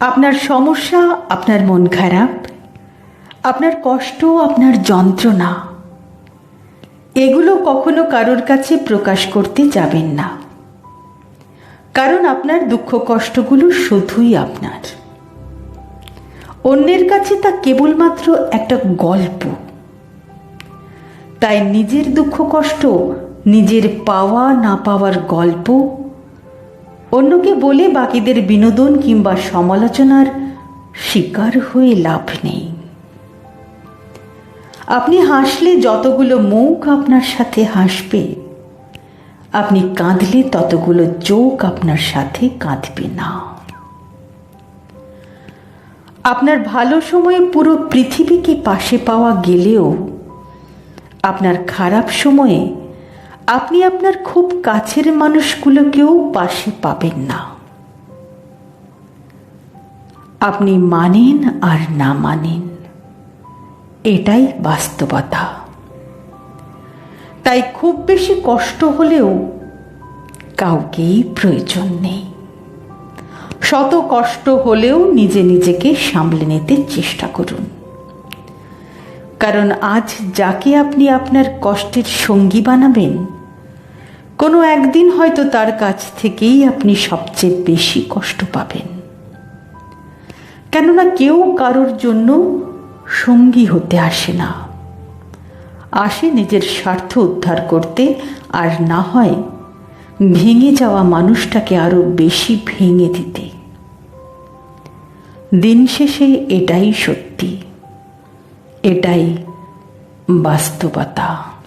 আপনার সমস্যা, আপনার মন খারাপ, আপনার কষ্ট, আপনার যন্ত্রণা, এগুলো কখনো কারোর কাছে প্রকাশ করতে যাবেন না। কারণ আপনার দুঃখ কষ্টগুলো শুধুই আপনার। অন্যের কাছে তা কেবলমাত্র একটা গল্প। তাই নিজের দুঃখ কষ্ট, নিজের পাওয়া না পাওয়ার গল্প অন্যকে বলে বাকিদের বিনোদন কিংবা সমালোচনার শিকার হয়ে লাভ নেই। আপনি হাসলে যতগুলো মুখ আপনার সাথে হাসবে, আপনি কাঁদলে ততগুলো চোখ আপনার সাথে কাঁদবে না। আপনার ভালো সময়ে পুরো পৃথিবীকে পাশে পাওয়া গেলেও আপনার খারাপ সময়ে আপনি আপনার খুব কাছের মানুষগুলোকেও পাশে পাবেন না। আপনি মানেন আর না মানেন, এটাই বাস্তবতা। তাই খুব বেশি কষ্ট হলেও কাউকেই প্রয়োজন নেই। শত কষ্ট হলেও নিজে নিজেকে সামলে নিতে চেষ্টা করুন। কারণ আজ যাকে আপনি আপনার কষ্টের সঙ্গী বানাবেন কোনো একদিন হয়তো তার কাছ থেকেই আপনি সবচেয়ে বেশি কষ্ট পাবেন। কেননা কেউ কারোর জন্য সঙ্গী হতে আসে না। আসে নিজের স্বার্থ উদ্ধার করতে, আর না হয় ভেঙে যাওয়া মানুষটাকে আরও বেশি ভেঙে দিতে। দিন শেষে এটাই সত্যি, এটাই বাস্তবতা।